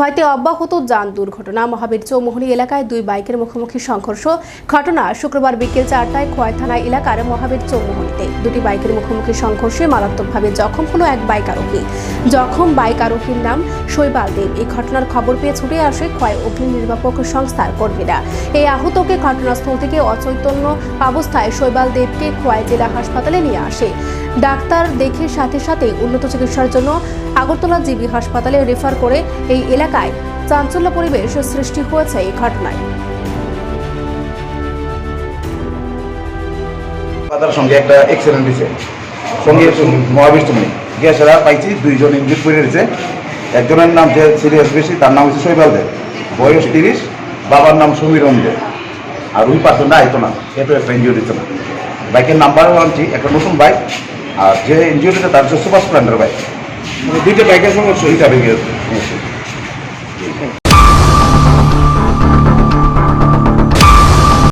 খোয়াইতে অব্যাহত যান দুর্ঘটনা। মহাবীর চৌমোহনী এলাকায় দুই বাইকের মুখোমুখি সংঘর্ষ। ঘটনা শুক্রবার বিকেল চারটায় খোয়াই থানা এলাকার মহাবীর চৌমোহনীতে। দুটি বাইকের মুখোমুখি সংঘর্ষে মারাত্মকভাবে জখম হলো এক বাইক আরোহী। জখম বাইক আরোহীর নাম শৈবাল দেব। এই ঘটনার খবর পেয়ে ছুটে আসে খোয়াই অগ্নি নির্বাপক সংস্থার কর্মীরা। এই আহতকে ঘটনাস্থল থেকে অচৈতন্য অবস্থায় শৈবাল দেবকে খোয়াই জেলা হাসপাতালে নিয়ে আসে। ডাক্তার দেখে সাথে সাথে উন্নত চিকিৎসার জন্য আগরতলা জিবি হাসপাতালে রেফার করে এই এলাকায় চাঞ্চল্য পরিবেশ সৃষ্টি হয়েছে এই ঘটনায়। একটা পাইছি, দুইজন একজনের নাম যে সিরিয়াস বেশি, তার নাম হচ্ছে শৈবাল দেব বয়স তিরিশ, বাবার নাম সমীরন দেব আর ওই পাশে না এতো না এত একটা ইঞ্জুরি না। বাইকের নাম্বারও আনছি, একটা নতুন বাইক আর যে এনজিওটা তার হচ্ছে সুপার স্প্লেন্ডার বাইক মানে দুইটা বাইকের সংঘর্ষ দুইটা বাইকের